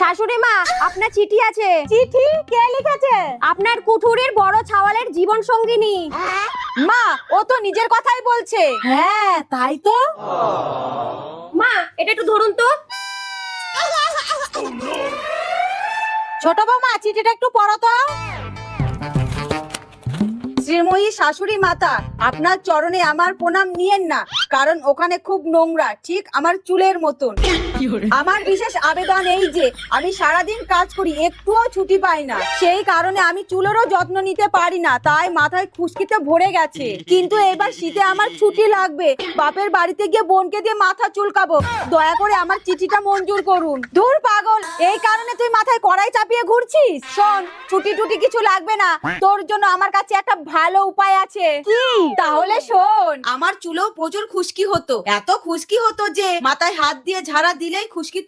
শাশুড়ি মা আপনার চিঠি আছে। চিঠি? কে লিখেছে? আপনার কুঠুরির বড় ছাওয়ালের জীবন সঙ্গিনী। মা ও তো নিজের কথাই বলছে। হ্যাঁ তাই তো। মা এটা একটু ধরুন তো। ছোট বৌমা চিঠিটা একটু পড়ো তো। শ্রীময়ী শাশুড়ি মাতা আপনার চরণে আমার প্রণাম নিয়েন না কারণ ওখানে খুব নোংরা ঠিক আমার চুলের মতন। আমার বিশেষ আবেদন এই যে আমি সারাদিন কাজ করি একটুও ছুটি পাই না। সেই কারণে আমি চুলেরও যত্ন নিতে পারি না তাই মাথায় খুশকিতে ভরে গেছে। কিন্তু এবার শীতে আমার ছুটি লাগবে। বাপের বাড়িতে গিয়ে বোনকে দিয়ে মাথা চুলকাবো। দয়া করে আমার চিঠিটা মঞ্জুর করুন। দূর পাগল এই কারণে তুই মাথায় কড়াই চাপিয়ে ঘুরছিস? শোন ছুটি টুটি কিছু লাগবে না। তোর জন্য আমার কাছে একটা ভালো উপায় আছে। কি? তাহলে শোন। আমার চুলেও প্রচুর খুশকি হতো। এত খুশকি হতো যে মাথায় হাত দিয়ে ঝাড়া দিলেই খুশকি